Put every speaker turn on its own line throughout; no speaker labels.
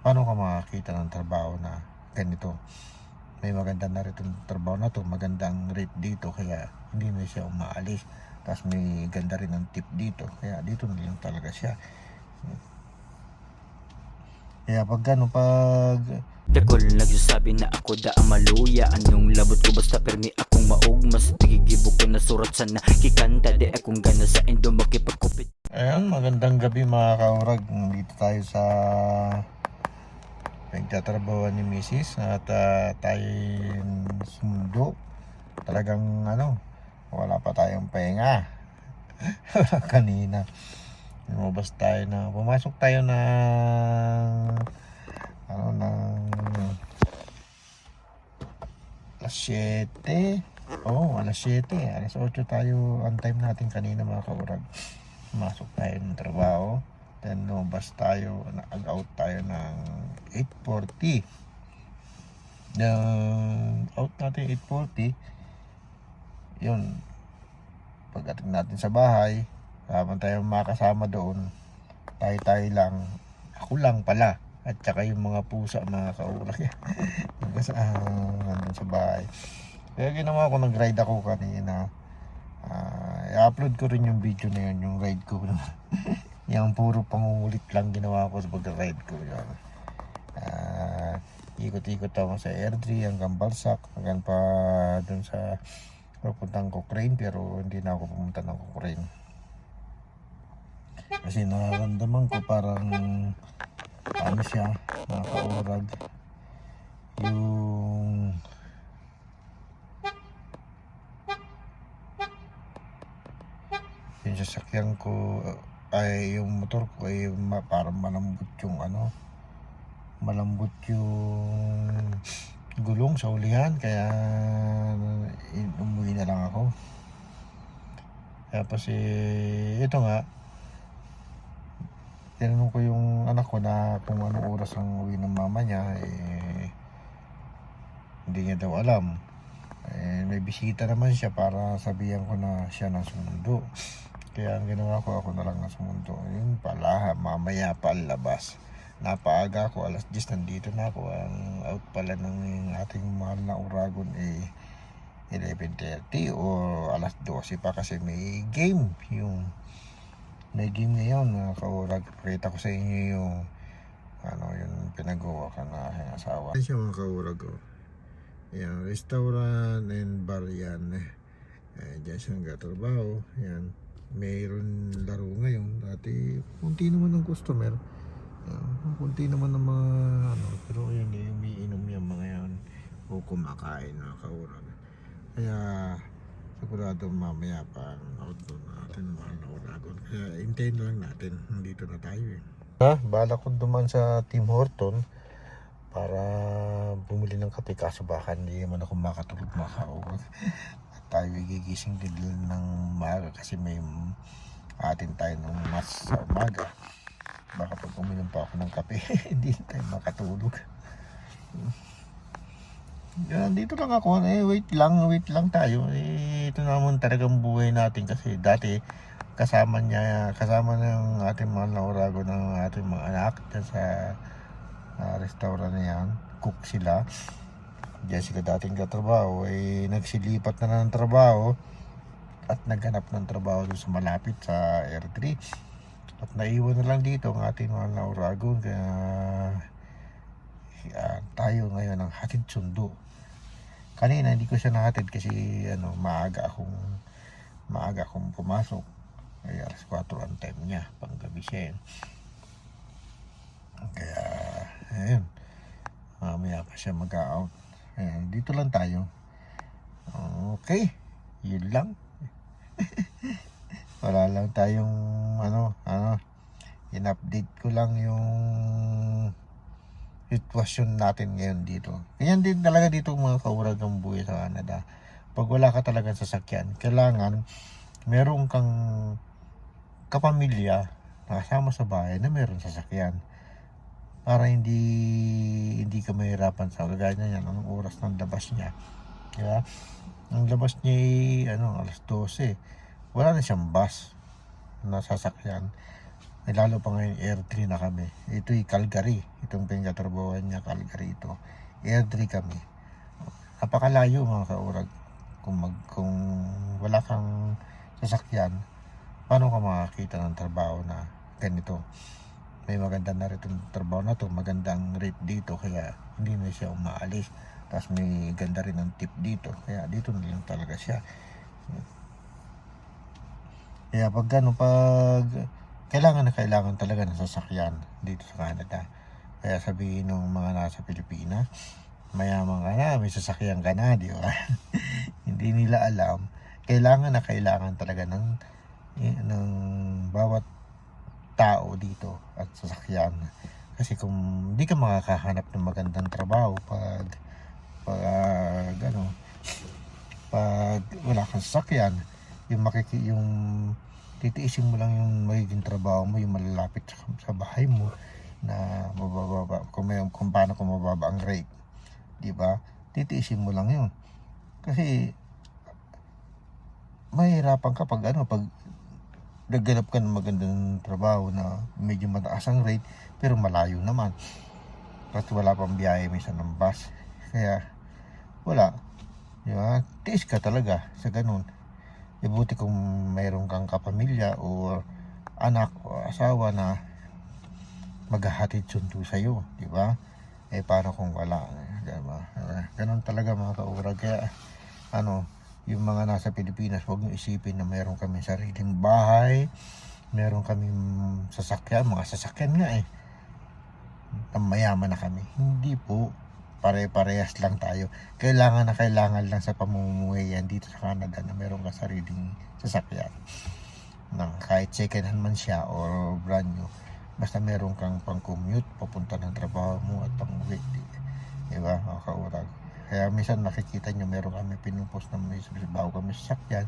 paano ka makakita ng trabaho na ganito? May maganda na rin itong trabaho na to, magandang rate dito, kaya hindi na siya umaalis. Tapos may ganda rin ang tip dito, kaya dito na lang talaga siya. Kaya pag gano'n, pag
Dakol nagsasabi na ako da ang maluya Anong labot ko basta permi akong maugmas Tigigibo ko na surat sa nakikanta Di akong gana sa indo makipagkupit
Ayan, magandang gabi mga kaurag. Dito tayo sa nagtatrabaho ni Mrs. at ah, tayo sumundo. Talagang ano, wala pa tayong pahinga. Kanina. Lumabas tayo na, pumasok tayo ng ano ng alas 7. Oo, oh, alas 7. Alas 8 tayo ang time natin kanina mga kaurag masok tayo ng trabaho then lumabas tayo nag-out tayo ng 8.40 then out natin 8.40 yun. Pagdating natin sa bahay habang tayo makasama doon tayo tayo lang. Ako lang pala. At saka yung mga pusa mga kaulak kasi ah, nandun sa bahay. Kaya ginawa ko nag-ride ako kanina. Ah, i-upload ko rin yung video na yun, yung ride ko. yung puro pangungulit lang ginawa ko sa pag-ride ko. Yun. Ah, ikot-ikot ako sa R3 hanggang Balsac, hanggang pa dun sa papuntang Cochrane, pero hindi na ako pumunta ng Cochrane. Kasi nararamdaman ko parang ano siya, nakakaurag. Yung yung sasakyan ko ay yung motor ko ay ma, parang malambot yung ano malambot yung gulong sa ulihan kaya umuwi na lang ako. Pa si ito nga tinanong ko yung anak ko na kung anong oras ang uwi ng mama niya eh hindi niya daw alam. Eh, may bisita naman siya para sabihan ko na siya na sumundo kaya ang ginawa ko, ako na lang nasa mundo. Yun pala, mamaya pa labas. Napaaga ako, alas 10 nandito na ako. Ang out pala ng ating mahal na Uragon eh 11.30 o alas 12 pa kasi may game. Yung may game ngayon, mga kaurag. Pakita ko sa inyo yung ano, yung pinagawa ka na aking asawa. Yan siya mga kaurag ko. Yan, restaurant and bar yan. Eh, dyan siya nagtatrabaho. Yan mayroon laro ngayon. Dati, kunti naman ng customer. Uh, kunti naman ng mga ano, pero yun, eh, umiinom yung mga yan o kumakain na kaurag. Kaya, sigurado mamaya pa ang outdoor natin mga nauragon. Kaya, hintayin lang natin. Nandito na tayo eh. Ha? Bala ko duman sa Tim Horton para bumili ng kape kaso baka hindi naman ako makatulog makaurag tayo gigising din ng umaga kasi may atin tayo ng mas sa umaga baka pag uminom pa ako ng kape hindi tayo makatulog. Yan, dito lang ako. Eh, wait lang wait lang tayo. Eh, ito naman talagang buhay natin kasi dati kasama niya kasama ng ating mga naurago ng ating mga anak sa uh, restaurant na yan. Cook sila Diyan sila dating katrabaho ay nagsilipat na ng trabaho at naghanap ng trabaho doon sa malapit sa R3 at naiwan na lang dito ang ating mga nauragon kaya uh, tayo ngayon ang hatid sundo. Kanina hindi ko siya nahatid kasi ano maaga akong maaga akong pumasok. Ay alas 4 ang time niya pang gabi siya yun. kaya ayun mamaya pa siya mag-out Ayan, dito lang tayo. Okay. Yun lang. Wala lang tayong ano, ano, in-update ko lang yung sitwasyon natin ngayon dito. Ganyan din talaga dito mga kaurag ng buhay sa Canada. Pag wala ka talaga sasakyan, kailangan meron kang kapamilya na kasama sa bahay na meron sasakyan para hindi hindi ka mahirapan sa kagaya niya anong oras ng labas niya di ba ang labas niya ay ano alas 12 wala na siyang bus na sasakyan Eh, lalo pa ngayon Air 3 na kami. Ito'y Calgary. Itong pinagkatrabawan niya, Calgary ito. Air 3 kami. Napakalayo mga kaurag. Kung, mag, kung wala kang sasakyan, paano ka makakita ng trabaho na ganito? May maganda na rin trabaho na to, magandang rate dito, kaya hindi na siya umaalis. Tapos may ganda rin ang tip dito, kaya dito na lang talaga siya. Kaya pag ano, pag kailangan na kailangan talaga ng sasakyan dito sa Canada. Kaya sabihin ng mga nasa Pilipinas, mayaman ka na, may sasakyan ka na, di ba? Hindi nila alam, kailangan na kailangan talaga ng, eh, ng bawat tao dito at sasakyan. Kasi kung hindi ka makakahanap ng magandang trabaho pag pag ano pag wala kang sasakyan, yung makiki yung titiisin mo lang yung magiging trabaho mo, yung malalapit sa, bahay mo na mabababa kung may kung paano kung mababa ang rate, 'di ba? Titiisin mo lang 'yun. Kasi mahirapan ka pag ano pag nagganap ka ng magandang trabaho na medyo mataas ang rate pero malayo naman. Kasi wala pang biyahe minsan ng bus. Kaya wala. Di ba? Tiis ka talaga sa ganun. E buti kung mayroon kang kapamilya o anak o asawa na maghahatid sundo sa iyo, di ba? Eh paano kung wala, di ba? Eh, Ganun talaga mga kaurag. Kaya ano, yung mga nasa Pilipinas, huwag niyo isipin na mayroon kami sariling bahay, meron kaming sasakyan, mga sasakyan nga eh. Mayaman na kami. Hindi po. Pare-parehas lang tayo. Kailangan na kailangan lang sa pamumuhay yan dito sa Canada na meron ka sariling sasakyan. Na kahit second hand man siya or brand new. Basta meron kang pang-commute, papunta ng trabaho mo at pang-uwi. Di ba? Mga kaurag. Kaya minsan nakikita nyo meron kami pinupost na may bago kami sasakyan.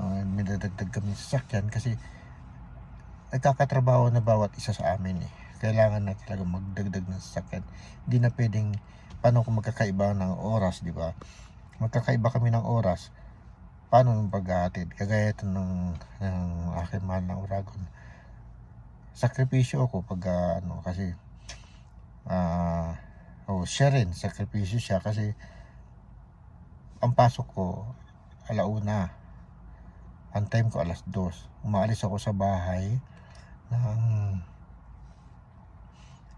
Uh, may dadagdag kami sasakyan kasi nagkakatrabaho na bawat isa sa amin eh. Kailangan na talaga magdagdag ng sasakyan. Hindi na pwedeng, paano kung magkakaiba ng oras, di ba? Magkakaiba kami ng oras. Paano yung paghahatid? Kagaya ito ng, ng aking mahal na Uragon. Sakripisyo ako pag ah, ano, kasi ah oh, siya rin, sakripisyo siya kasi ang pasok ko alauna. Ang time ko alas dos. Umaalis ako sa bahay ng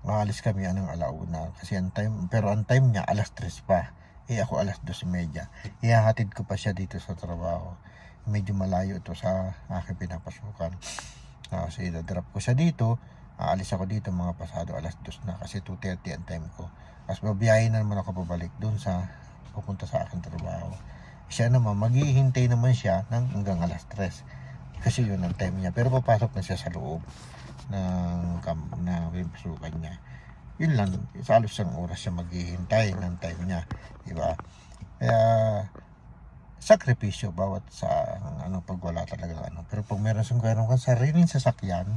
Maalis kami anong alauna kasi ang time pero ang time niya alas 3 pa. Eh ako alas 2:30. Ihahatid ko pa siya dito sa trabaho. Medyo malayo ito sa aking pinapasukan. Ah, Kasi idadrop ko siya dito. Aalis ako dito mga pasado alas 2 na kasi 2.30 ang time ko. Tapos babiyahin na naman ako pabalik doon sa pupunta sa aking trabaho. Siya naman, maghihintay naman siya ng hanggang alas 3. Kasi yun ang time niya. Pero papasok na siya sa loob ng kam na pasukan niya. Yun lang, sa alos isang oras siya maghihintay ng time niya. Di ba? Kaya, sakripisyo bawat sa ano pag wala talaga ano. Pero pag meron siyang meron kang sariling sasakyan,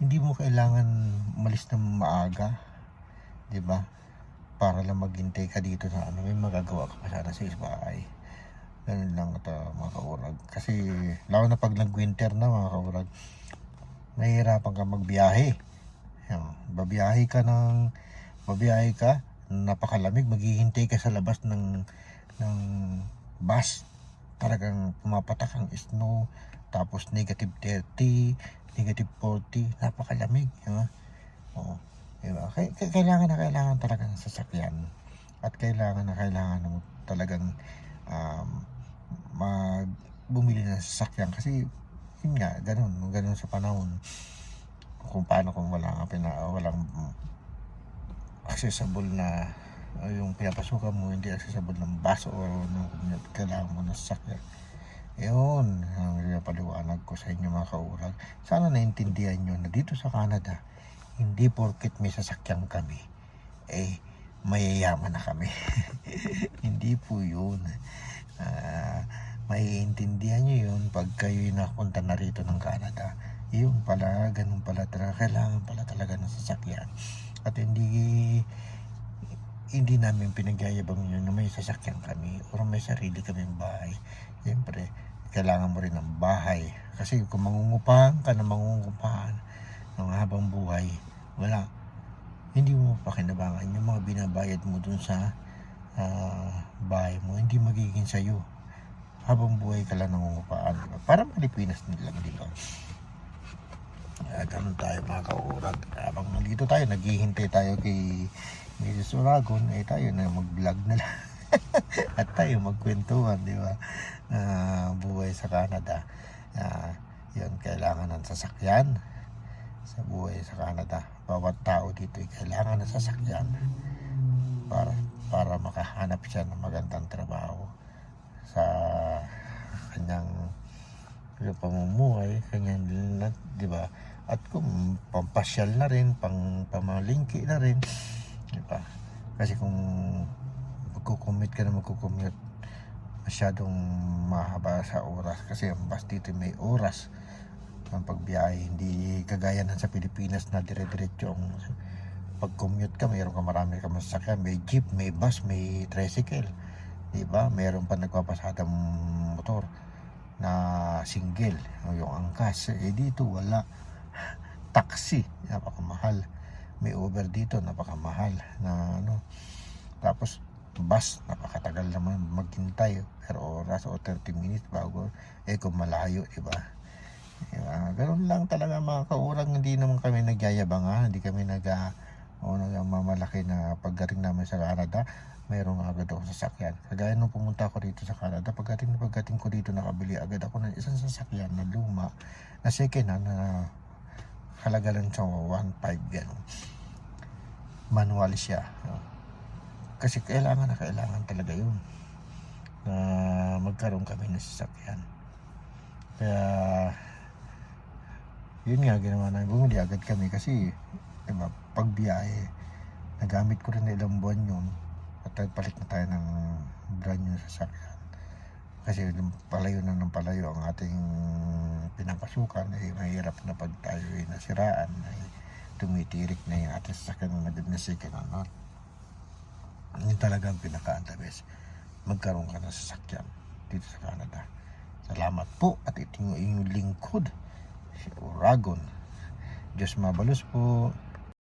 hindi mo kailangan malis ng maaga. Di ba? Para lang maghintay ka dito sa ano, may magagawa ka pa sana sa bahay. Ganun lang ito mga kaurag. Kasi lalo na pag nag-winter na mga kaurag, nahihirapan ka magbiyahe. Yan, babiyahe ka ng babiyahe ka, napakalamig, maghihintay ka sa labas ng ng bus. Talagang pumapatak ang snow, tapos negative 30, negative 40, napakalamig. Diba? Oo. Diba? Kaya, kaya- kailangan na kailangan talaga ng sasakyan. At kailangan na kailangan mo talagang um, mag bumili ng sasakyan kasi yun nga, ganun, ganun sa panahon. Kung paano kung wala nga pina, walang accessible na o yung pinapasukan mo, hindi accessible ng bus o ng kailangan mo ng sasakyan. Yun, ang paliwanag ko sa inyo mga kaurag. Sana naintindihan nyo na dito sa Canada, hindi porket may sasakyan kami, eh, mayayaman na kami. hindi po yun. Ah, maiintindihan nyo yun pag kayo napunta na rito ng Canada. Yung pala, ganun pala talaga, kailangan pala talaga ng sasakyan. At hindi hindi namin pinagyayabang yun na may sasakyan kami or may sarili kaming bahay. Siyempre, kailangan mo rin ng bahay. Kasi kung mangungupahan ka na mangungupahan ng habang buhay, wala. Hindi mo pakinabangan yung mga binabayad mo dun sa ah, bahay mo. Hindi magiging sa'yo. Habang buhay ka lang nangungupaan. Di ba? Parang Pilipinas lang, di ba? Kaya ganun tayo mga kaurag. Habang nandito tayo, naghihintay tayo kay Mrs. Oragon, eh tayo na mag-vlog na lang. At tayo magkwentuhan, di ba? Na buhay sa Canada. Ah, yun, kailangan ng sasakyan sa buhay sa Canada. Bawat tao dito ay kailangan ng sasakyan para para makahanap siya ng magandang trabaho sa kanyang pamumuhay, kanyang di ba? At kung pampasyal na rin, pang pamalingki na rin, di ba? Kasi kung magkukumit ka na magkukumute, masyadong mahaba sa oras. Kasi ang bus dito may oras ang pagbiyahe. Hindi kagaya ng sa Pilipinas na dire-diretso ang pag-commute ka, mayroon ka marami ka masasakyan. May jeep, may bus, may tricycle. Di ba? Mayroon pa nagpapasadang motor na single, yung angkas. Eh dito wala. Taxi, napakamahal. May Uber dito, napakamahal na ano. Tapos bus, napakatagal naman maghintay. Pero oras o 30 minutes bago. Eh kung malayo, di ba? Diba? Ganun lang talaga mga kaurang. Hindi naman kami nagyayabang ha. Hindi kami nag o nagmamalaki na pagdating namin sa Canada mayroong agad ako sasakyan. Kagaya nung pumunta ako dito sa Canada, pagdating na pagdating ko dito nakabili agad ako ng isang sasakyan na luma na second hand na halaga lang sa 1.5 gano'n. Manual siya. Kasi kailangan na kailangan talaga yun na magkaroon kami ng sasakyan. Kaya yun nga ginawa namin bumili agad kami kasi diba, pag biyahe nagamit ko rin na ilang buwan yun. At palit na tayo ng brand new sasakyan. Kasi palayo na ng palayo ang ating pinapasukan ay mahirap na pag tayo ay nasiraan ay tumitirik na yung ating sasakyan na nagad na hand yun talaga ang pinaka-antabes. Magkaroon ka ng sasakyan dito sa Canada. Salamat po at ito yung inyong lingkod Oragon Diyos mabalos po